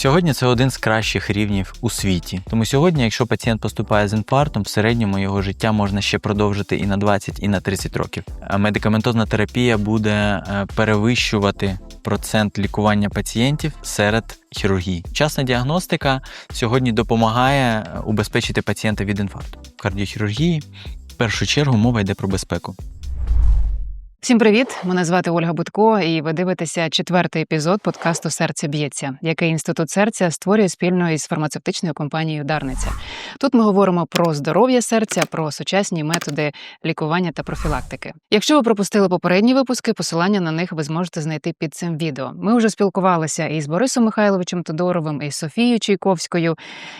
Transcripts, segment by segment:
Сьогодні це один з кращих рівнів у світі. Тому сьогодні, якщо пацієнт поступає з інфарктом, в середньому його життя можна ще продовжити і на 20, і на 30 років. Медикаментозна терапія буде е, перевищувати процент лікування пацієнтів серед хірургії. Вчасна діагностика сьогодні допомагає е, убезпечити пацієнта від інфаркту. В кардіохірургії в першу чергу мова йде про безпеку. Всім привіт! Мене звати Ольга Будко, і ви дивитеся четвертий епізод подкасту Серце б'ється, який інститут серця створює спільно із фармацевтичною компанією Дарниця. Тут ми говоримо про здоров'я серця, про сучасні методи лікування та профілактики. Якщо ви пропустили попередні випуски, посилання на них ви зможете знайти під цим відео. Ми вже спілкувалися із Борисом Михайловичем Тодоровим, і Софією Чайковською.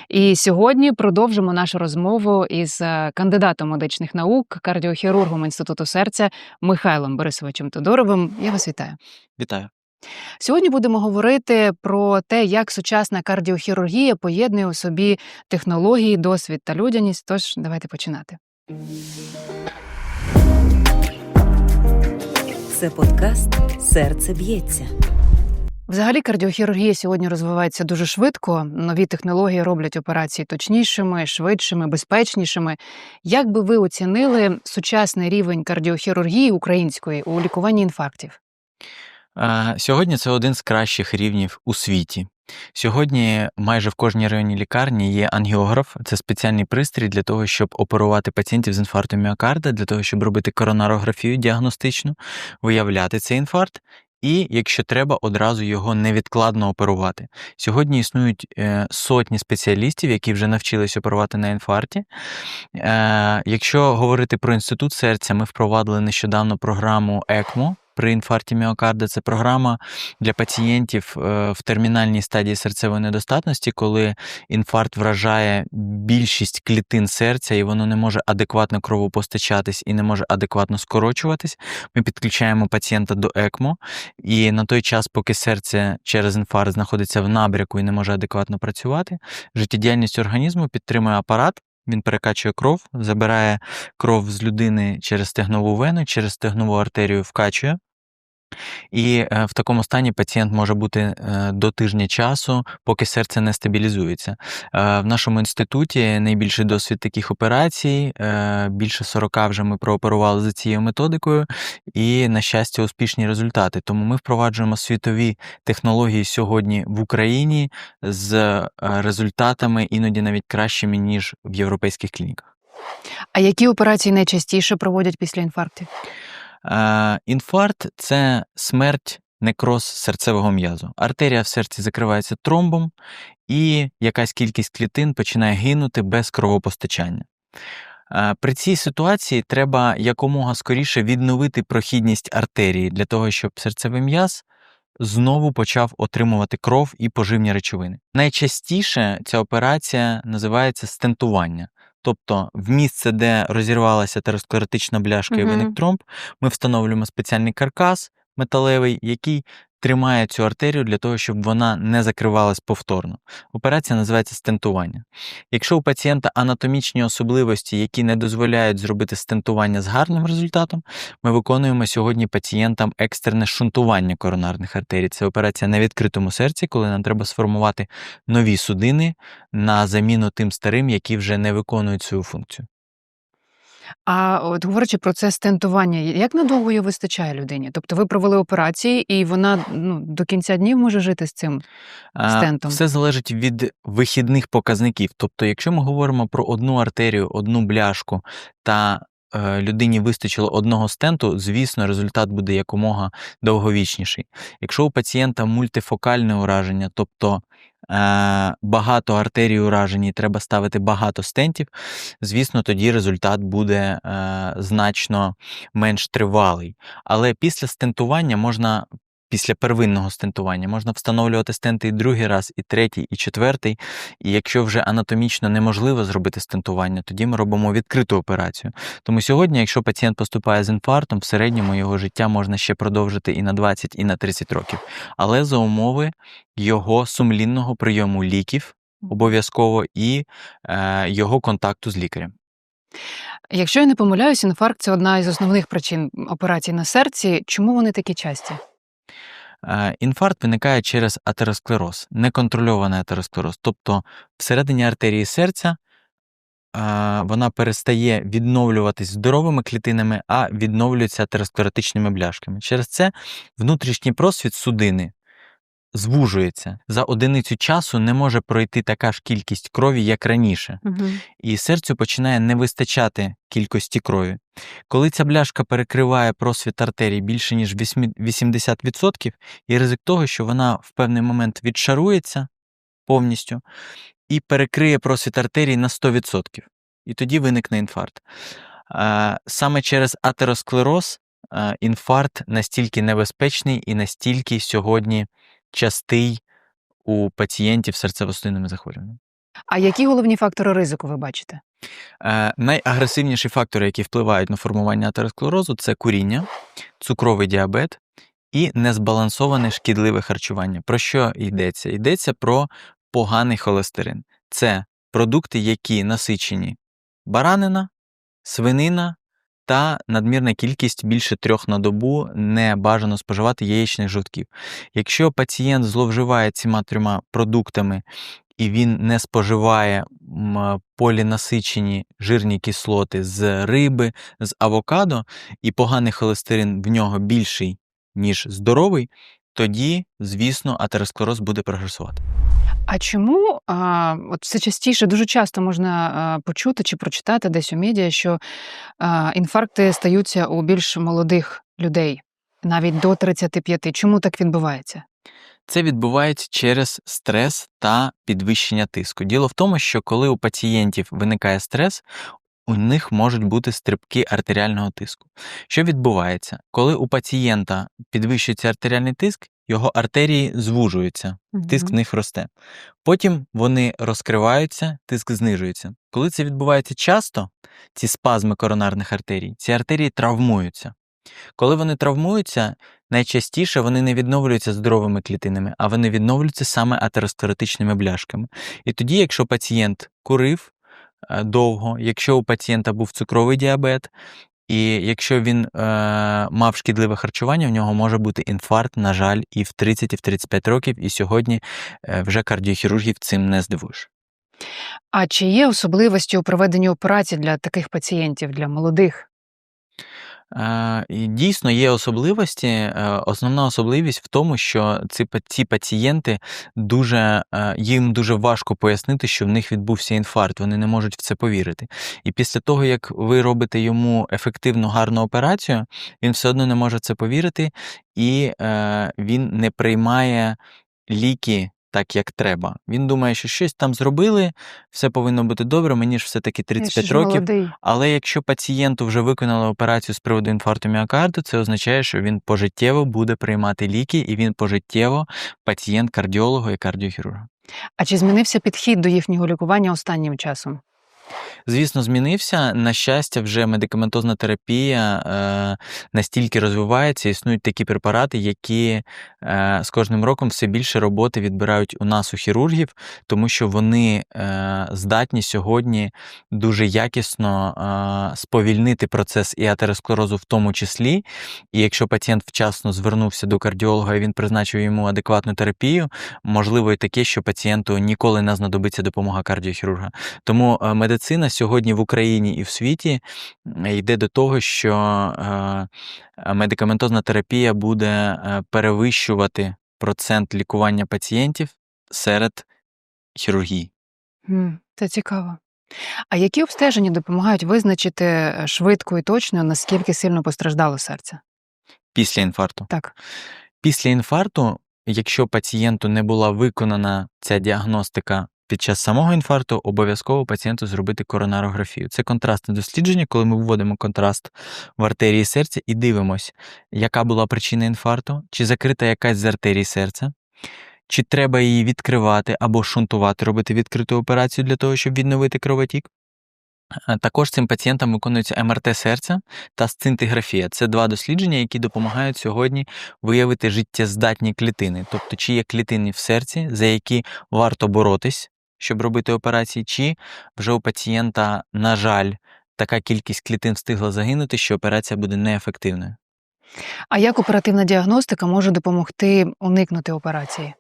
І сьогодні продовжимо нашу розмову із е, кандидатом медичних наук, кардіохірургом інституту серця Михайлом Борисовичем Тодоровим. Я вас вітаю. Вітаю! Сьогодні будемо говорити про те, як сучасна кардіохірургія поєднує у собі технології, досвід та людяність. Тож давайте починати. Це подкаст Серце б'ється. Взагалі, кардіохірургія сьогодні розвивається дуже швидко. Нові технології роблять операції точнішими, швидшими, безпечнішими. Як би ви оцінили сучасний рівень кардіохірургії української у лікуванні інфарктів? Сьогодні це один з кращих рівнів у світі. Сьогодні майже в кожній районній лікарні є ангіограф, це спеціальний пристрій для того, щоб оперувати пацієнтів з інфарктом міокарда, для того, щоб робити коронарографію діагностичну, виявляти цей інфаркт. І, якщо треба, одразу його невідкладно оперувати. Сьогодні існують е, сотні спеціалістів, які вже навчились оперувати на інфаркті. Е, якщо говорити про інститут серця, ми впровадили нещодавно програму ЕКМО при інфаркті міокарда. Це програма для пацієнтів е, в термінальній стадії серцевої недостатності, коли інфаркт вражає більшість клітин серця, і воно не може адекватно кровопостачатись і не може адекватно скорочуватись. Ми підключаємо пацієнта до ЕКМО, і на той час, поки серце через інфаркт знаходиться в набряку і не може адекватно працювати, життєдіяльність організму підтримує апарат. Він перекачує кров, забирає кров з людини через стегнову вену, через стегнову артерію вкачує. І е, в такому стані пацієнт може бути е, до тижня часу, поки серце не стабілізується. Е, В нашому інституті найбільший досвід таких операцій. Більше 40 вже ми прооперували за цією методикою, і, на щастя, успішні результати. Тому ми впроваджуємо світові технології сьогодні в Україні з результатами іноді навіть кращими, ніж в європейських клініках. А які операції найчастіше проводять після інфарктів? Е, Інфаркт це смерть, некроз серцевого м'язу. Артерія в серці закривається тромбом, і якась кількість клітин починає гинути без кровопостачання. Е, При цій ситуації треба якомога скоріше відновити прохідність артерії для того, щоб серцевий м'яз знову почав отримувати кров і поживні речовини. Найчастіше ця операція називається стентування. Тобто в місце, де розірвалася теросклеротична бляшка і виник тромб, ми встановлюємо спеціальний каркас металевий, який тримає цю артерію для того, щоб вона не закривалась повторно. Операція називається стентування. Якщо у пацієнта анатомічні особливості, які не дозволяють зробити стентування з гарним результатом, ми виконуємо сьогодні пацієнтам екстрене шунтування коронарних артерій. Це операція на відкритому серці, коли нам треба сформувати нові судини на заміну тим старим, які вже не виконують свою функцію. А от говорячи про це стентування, як надовго його вистачає людині? Тобто ви провели операції, і вона ну, до кінця днів може жити з цим стентом? Все залежить від вихідних показників. Тобто, якщо ми говоримо про одну артерію, одну бляшку та людині вистачило одного стенту, звісно, результат буде якомога довговічніший. Якщо у пацієнта мультифокальне ураження, тобто е, багато артерій уражені, і треба ставити багато стентів, звісно, тоді результат буде е, значно менш тривалий. Але після стентування можна після первинного стентування. Можна встановлювати стенти і другий раз, і третій, і четвертий. І якщо вже анатомічно неможливо зробити стентування, тоді ми робимо відкриту операцію. Тому сьогодні, якщо пацієнт поступає з інфарктом, в середньому його життя можна ще продовжити і на 20, і на 30 років. Але за умови його сумлінного прийому ліків обов'язково і е, його контакту з лікарем. Якщо я не помиляюсь, інфаркт це одна із основних причин операцій на серці. Чому вони такі часті? Інфаркт виникає через атеросклероз, неконтрольований атеросклероз. Тобто всередині артерії серця вона перестає відновлюватись здоровими клітинами, а відновлюється атеросклеротичними бляшками. Через це внутрішній просвіт судини звужується. За одиницю часу не може пройти така ж кількість крові, як раніше, Угу. і серцю починає не вистачати кількості крові. Коли ця бляшка перекриває просвіт артерій більше ніж 80%, є ризик того, що вона в певний момент відшарується повністю і перекриє просвіт артерій на 100%. І тоді виникне інфаркт. Саме через атеросклероз інфаркт настільки небезпечний і настільки сьогодні частий у пацієнтів з серцево-судинними захворюваннями. А які головні фактори ризику ви бачите? Е, Найагресивніші фактори, які впливають на формування атеросклерозу, це куріння, цукровий діабет і незбалансоване шкідливе харчування. Про що йдеться? Йдеться про поганий холестерин. Це продукти, які насичені баранина, свинина та надмірна кількість більше трьох на добу не бажано споживати яєчних жовтків. Якщо пацієнт зловживає цими трьома продуктами і він не споживає полінасичені жирні кислоти з риби, з авокадо, і поганий холестерин в нього більший, ніж здоровий, тоді, звісно, атеросклероз буде прогресувати. А чому а, от все частіше, дуже часто можна почути чи прочитати десь у медіа, що а, інфаркти стаються у більш молодих людей, навіть до 35. Чому так відбувається? Це відбувається через стрес та підвищення тиску. Діло в тому, що коли у пацієнтів виникає стрес, у них можуть бути стрибки артеріального тиску. Що відбувається? Коли у пацієнта підвищується артеріальний тиск, його артерії звужуються, тиск в них росте. Потім вони розкриваються, тиск знижується. Коли це відбувається часто, ці спазми коронарних артерій, ці артерії травмуються. Коли вони травмуються, найчастіше вони не відновлюються здоровими клітинами, а вони відновлюються саме атеросклеротичними бляшками. І тоді, якщо пацієнт курив е, довго, якщо у пацієнта був цукровий діабет, і якщо він е, мав шкідливе харчування, в нього може бути інфаркт, на жаль, і в 30, і в 35 років, і сьогодні е, вже кардіохірургів цим не здивуєш. А чи є особливості у проведенні операцій для таких пацієнтів, для молодих? Е, Дійсно, є особливості. Е, Основна особливість в тому, що ці, ці пацієнти дуже е, їм дуже важко пояснити, що в них відбувся інфаркт. Вони не можуть в це повірити. І після того, як ви робите йому ефективну гарну операцію, він все одно не може це повірити, і він не приймає ліки. Так, як треба. Він думає, що щось там зробили, все повинно бути добре, мені ж все-таки Я 35 ж років. молодий. Але якщо пацієнту вже виконали операцію з приводу інфаркту міокарду, це означає, що він пожиттєво буде приймати ліки, і він пожиттєво пацієнт кардіолога і кардіохірурга. А чи змінився підхід до їхнього лікування останнім часом? Звісно, змінився. На щастя, вже медикаментозна терапія е, настільки розвивається, існують такі препарати, які е, з кожним роком все більше роботи відбирають у нас, у хірургів, тому що вони е, здатні сьогодні дуже якісно е, сповільнити процес і атеросклерозу в тому числі. І якщо пацієнт вчасно звернувся до кардіолога і він призначив йому адекватну терапію, можливо і таке, що пацієнту ніколи не знадобиться допомога кардіохірурга. Тому е, медицина сьогодні в Україні і в світі йде до того, що е, медикаментозна терапія буде е, перевищувати процент лікування пацієнтів серед хірургії. Це цікаво. А які обстеження допомагають визначити е, швидко і точно, наскільки сильно постраждало серце? Після інфаркту. Так. Після інфаркту, якщо пацієнту не була виконана ця діагностика під час самого інфаркту, обов'язково пацієнту зробити коронарографію. Це контрастне дослідження, коли ми вводимо контраст в артерії серця і дивимося, яка була причина інфаркту, чи закрита якась з артерій серця, чи треба її відкривати або шунтувати, робити відкриту операцію для того, щоб відновити кровотік. Е, Також цим пацієнтам виконується МРТ серця та сцинтиграфія. Це два дослідження, які допомагають сьогодні виявити життєздатні клітини, тобто чи є клітини в серці, за які варто боротись, щоб робити операції, чи вже у пацієнта, на жаль, така кількість клітин встигла загинути, що операція буде неефективною. А як оперативна діагностика може допомогти уникнути операції?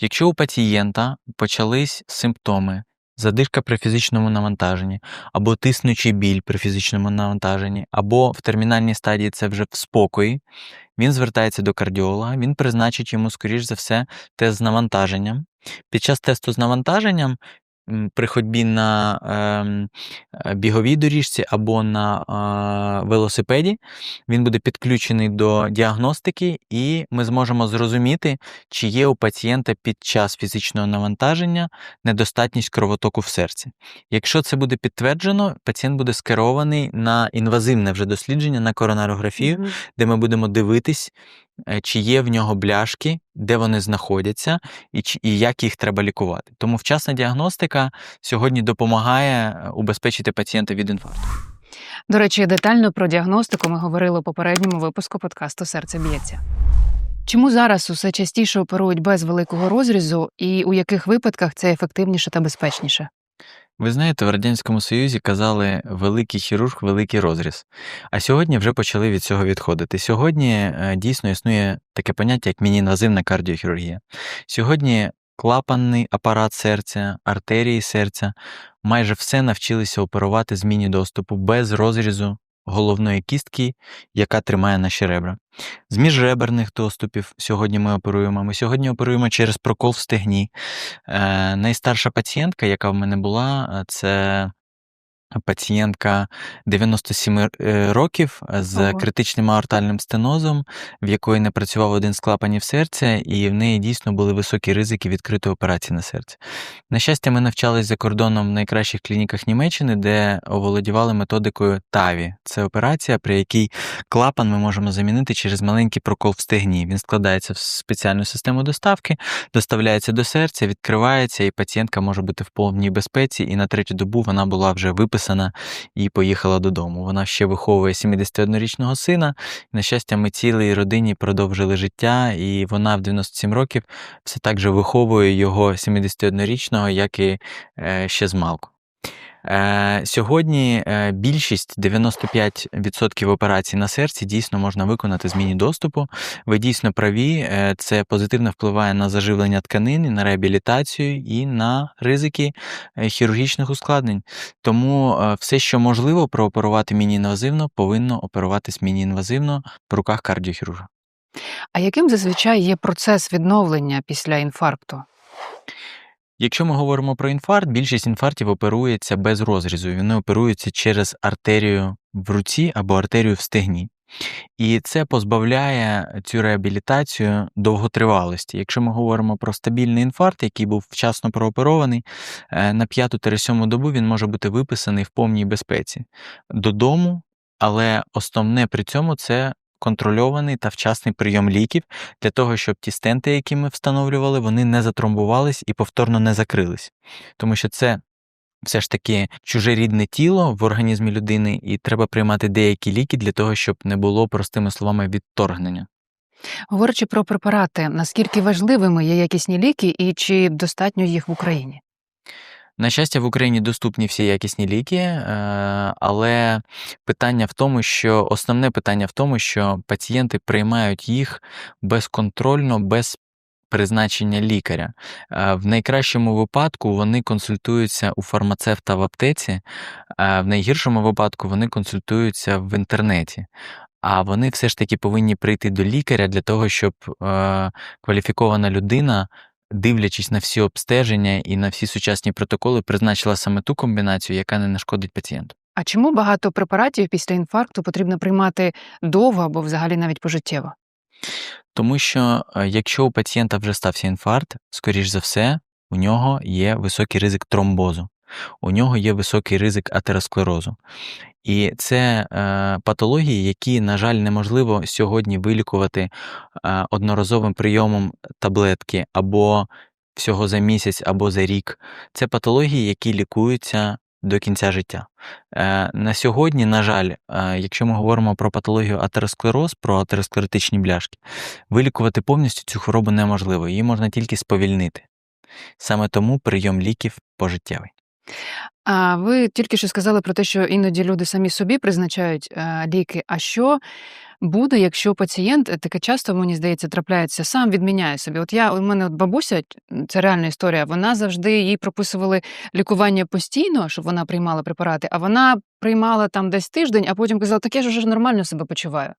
Якщо у пацієнта почались симптоми, задишка при фізичному навантаженні, або тиснучий біль при фізичному навантаженні, або в термінальній стадії це вже в спокої, він звертається до кардіолога, він призначить йому, скоріш за все, тест з навантаженням. Під час тесту з навантаженням при ходьбі на ем, е, біговій доріжці або на е, велосипеді він буде підключений до діагностики, і ми зможемо зрозуміти, чи є у пацієнта під час фізичного навантаження недостатність кровотоку в серці. Якщо це буде підтверджено, пацієнт буде скерований на інвазивне вже дослідження на коронарографію, де ми будемо дивитись, чи є в нього бляшки, де вони знаходяться, і, і як їх треба лікувати. Тому вчасна діагностика сьогодні допомагає е, убезпечити пацієнта від інфаркту. До речі, детально про діагностику ми говорили у попередньому випуску подкасту Серце б'ється. Чому зараз усе частіше оперують без великого розрізу, і у яких випадках це ефективніше та безпечніше? Ви знаєте, в Радянському Союзі казали великий хірург, великий розріз. А сьогодні вже почали від цього відходити. Сьогодні е, дійсно існує таке поняття, як мініінвазивна кардіохірургія. Сьогодні клапанний апарат серця, артерії серця, майже все навчилися оперувати з міні-доступу без розрізу головної кістки, яка тримає наші ребра. З міжреберних доступів сьогодні ми оперуємо. Ми сьогодні оперуємо через прокол в стегні. Е, найстарша пацієнтка, яка в мене була, е, це пацієнтка 97 е, років з Ого. критичним аортальним стенозом, в якої не працював один з клапанів серця, і в неї дійсно були високі ризики відкритої операції на серці. На щастя, ми навчались за кордоном в найкращих клініках Німеччини, де оволодівали методикою ТАВІ. Це операція, при якій клапан ми можемо замінити через маленький прокол в стегні. Він складається в спеціальну систему доставки, доставляється до серця, відкривається, і пацієнтка може бути в повній безпеці. І на третю добу вона була вже виписана і поїхала додому. Вона ще виховує 71-річного сина. На щастя, ми цілій родині продовжили життя, і вона в 97 років все так же виховує його 71-річного, як і е, ще з малку. Е, сьогодні е, більшість 95% операцій на серці дійсно можна виконати з міні-доступу. Ви дійсно праві, е, це позитивно впливає на заживлення тканини, на реабілітацію і на ризики хірургічних ускладнень. Тому все, що можливо прооперувати міні-інвазивно, повинно оперуватись міні-інвазивно в руках кардіохірурга. А яким зазвичай є процес відновлення після інфаркту? Якщо ми говоримо про інфаркт, більшість інфарктів оперується без розрізу. Вони оперуються через артерію в руці або артерію в стегні. І це позбавляє цю реабілітацію довготривалості. Якщо ми говоримо про стабільний інфаркт, який був вчасно прооперований, е, на 5-7 добу він може бути виписаний в повній безпеці додому, але основне при цьому це контрольований та вчасний прийом ліків для того, щоб ті стенти, які ми встановлювали, вони не затромбувались і повторно не закрились. Тому що це все ж таки чужерідне тіло в організмі людини, і треба приймати деякі ліки для того, щоб не було, простими словами, відторгнення. Говорячи про препарати, наскільки важливими є якісні ліки і чи достатньо їх в Україні? На щастя, в Україні доступні всі якісні ліки, е, але питання в тому, що основне питання в тому, що пацієнти приймають їх безконтрольно, без призначення лікаря. Е, В найкращому випадку вони консультуються у фармацевта в аптеці, а в найгіршому випадку вони консультуються в інтернеті. А вони все ж таки повинні прийти до лікаря для того, щоб е, кваліфікована людина дивлячись на всі обстеження і на всі сучасні протоколи, призначила саме ту комбінацію, яка не нашкодить пацієнту. А чому багато препаратів після інфаркту потрібно приймати довго або взагалі навіть пожиттєво? Тому що е, якщо у пацієнта вже стався інфаркт, скоріш за все, у нього є високий ризик тромбозу, у нього є високий ризик атеросклерозу. І це е, патології, які, на жаль, неможливо сьогодні вилікувати е, одноразовим прийомом таблетки або всього за місяць, або за рік. Це патології, які лікуються до кінця життя. Е, на сьогодні, на жаль, е, якщо ми говоримо про патологію атеросклероз, про атеросклеротичні бляшки, вилікувати повністю цю хворобу неможливо, її можна тільки сповільнити. Саме тому прийом ліків пожиттєвий. А ви тільки що сказали про те, що іноді люди самі собі призначають е, ліки. А що буде, якщо пацієнт е, таке часто, мені здається, трапляється, сам відміняє собі? От я у мене от бабуся, це реальна історія. Вона завжди їй прописували лікування постійно, щоб вона приймала препарати, а вона приймала там десь тиждень, а потім казала, так я ж уже нормально себе почуваю.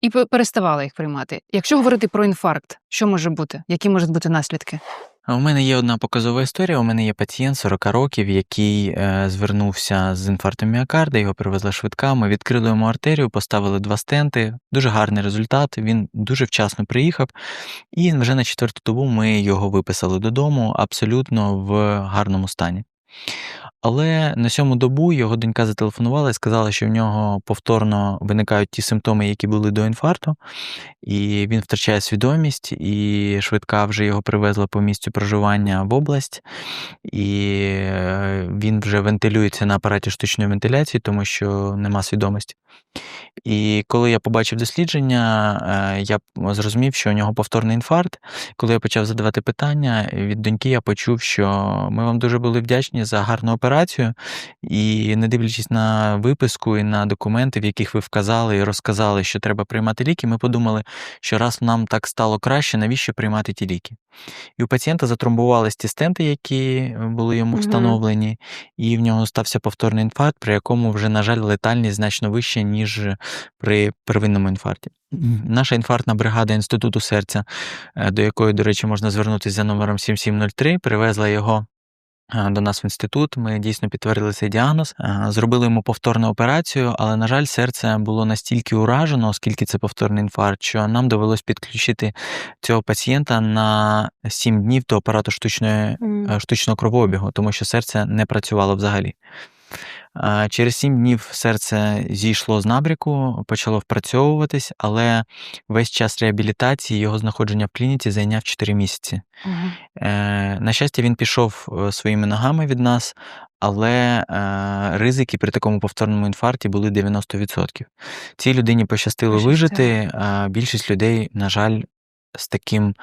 І пе- переставала їх приймати. Якщо говорити про інфаркт, що може бути? Які можуть бути наслідки? У мене є одна показова історія. У мене є пацієнт 40 років, який е, звернувся з інфарктом міокарда, його привезла швидка. Ми відкрили йому артерію, поставили два стенти. Дуже гарний результат. Він дуже вчасно приїхав, і вже на четверту добу ми його виписали додому абсолютно в гарному стані. Але на сьому добу його донька зателефонувала і сказала, що в нього повторно виникають ті симптоми, які були до інфаркту, і він втрачає свідомість, і швидка вже його привезла по місцю проживання в область, і е, він вже вентилюється на апараті штучної вентиляції, тому що нема свідомості. І коли я побачив дослідження, е, я зрозумів, що у нього повторний інфаркт. Коли я почав задавати питання від доньки, я почув, що ми вам дуже були вдячні за гарну операцію. І не дивлячись на виписку і на документи, в яких ви вказали і розказали, що треба приймати ліки, ми подумали, що раз нам так стало краще, навіщо приймати ті ліки? І у пацієнта затромбувались ті стенти, які були йому встановлені, і в нього стався повторний інфаркт, при якому вже, на жаль, летальність значно вища, ніж при первинному інфаркті. Наша інфарктна бригада Інституту серця, е, до якої, до речі, можна звернутися за номером 7703, привезла його е, до нас в інститут. Ми дійсно підтвердили цей діагноз, е, зробили йому повторну операцію, але, на жаль, серце було настільки уражено, оскільки це повторний інфаркт, що нам довелось підключити цього пацієнта на 7 днів до апарату штучної е, штучного кровообігу, тому що серце не працювало взагалі. А, Через 7 днів серце зійшло з набріку, почало впрацьовуватись, але весь час реабілітації його знаходження в клініці зайняв 4 місяці. Е, На щастя, він пішов е, своїми ногами від нас, але е, ризики при такому повторному інфаркті були 90%. Цій людині пощастило вижити, а більшість людей, на жаль, з таким,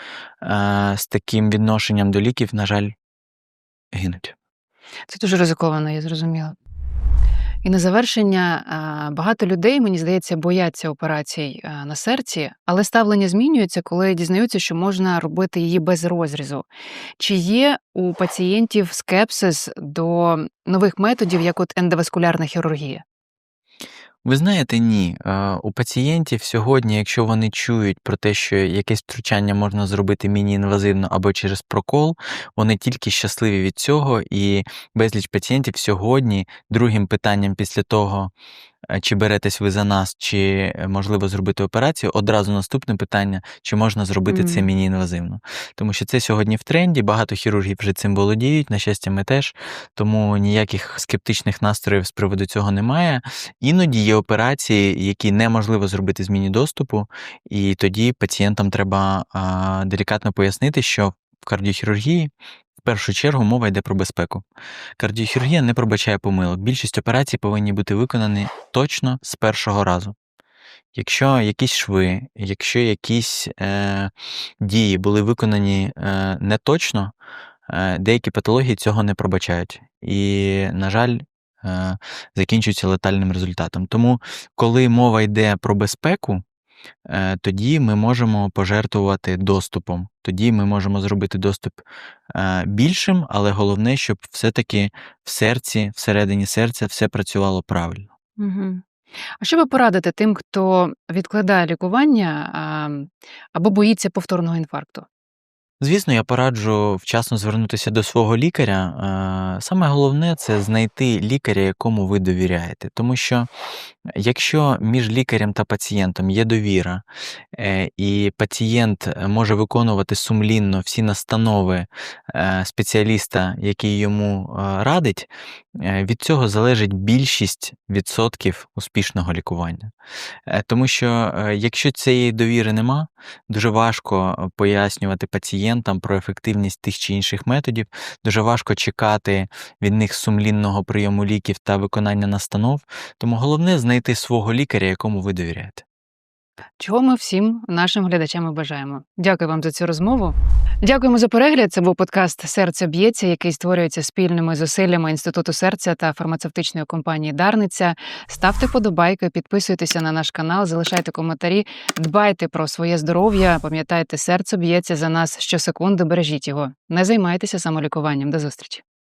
е, з таким відношенням до ліків, на жаль, гинуть. Це дуже ризиковано, я зрозуміла. І на завершення багато людей, мені здається, бояться операцій на серці, але ставлення змінюється, коли дізнаються, що можна робити її без розрізу. Чи є у пацієнтів скепсис до нових методів, як от ендоваскулярна хірургія? Ви знаєте, ні. У пацієнтів сьогодні, якщо вони чують про те, що якесь втручання можна зробити міні-інвазивно або через прокол, вони тільки щасливі від цього, і безліч пацієнтів сьогодні другим питанням після того, чи беретесь ви за нас, чи е, можливо зробити операцію, одразу наступне питання, чи можна зробити це Мгм. міні-інвазивно. Тому що це сьогодні в тренді, багато хірургів вже цим володіють, на щастя, ми теж, тому ніяких скептичних настроїв з приводу цього немає. Іноді є операції, які неможливо зробити з міні-доступу, і тоді пацієнтам треба а, делікатно пояснити, що в кардіохірургії в першу чергу мова йде про безпеку. Кардіохірургія не пробачає помилок. Більшість операцій повинні бути виконані точно з першого разу. Якщо якісь шви, якщо якісь е, дії були виконані е, не точно, е, деякі патології цього не пробачають. І, на жаль, е, закінчуються летальним результатом. Тому, коли мова йде про безпеку, тоді ми можемо пожертвувати доступом. Тоді ми можемо зробити доступ е, більшим, але головне, щоб все-таки в серці, всередині серця, все працювало правильно. Угу. А що ви порадите тим, хто відкладає лікування або боїться повторного інфаркту? Звісно, я пораджу вчасно звернутися до свого лікаря. Е, Саме головне це знайти лікаря, якому ви довіряєте. Тому що якщо між лікарем та пацієнтом є довіра, е, і пацієнт може виконувати сумлінно всі настанови е, спеціаліста, який йому радить, від цього залежить більшість відсотків успішного лікування. Тому що якщо цієї довіри нема, дуже важко пояснювати пацієнтам про ефективність тих чи інших методів, дуже важко чекати від них сумлінного прийому ліків та виконання настанов. Тому головне знайти свого лікаря, якому ви довіряєте. Чого ми всім нашим глядачам і бажаємо. Дякую вам за цю розмову. Дякуємо за перегляд. Це був подкаст Серце б'ється, який створюється спільними зусиллями Інституту серця та фармацевтичної компанії Дарниця. Ставте подобайки, підписуйтеся на наш канал, залишайте коментарі, дбайте про своє здоров'я. Пам'ятайте, серце б'ється за нас щосекунди. Бережіть його. Не займайтеся самолікуванням. До зустрічі.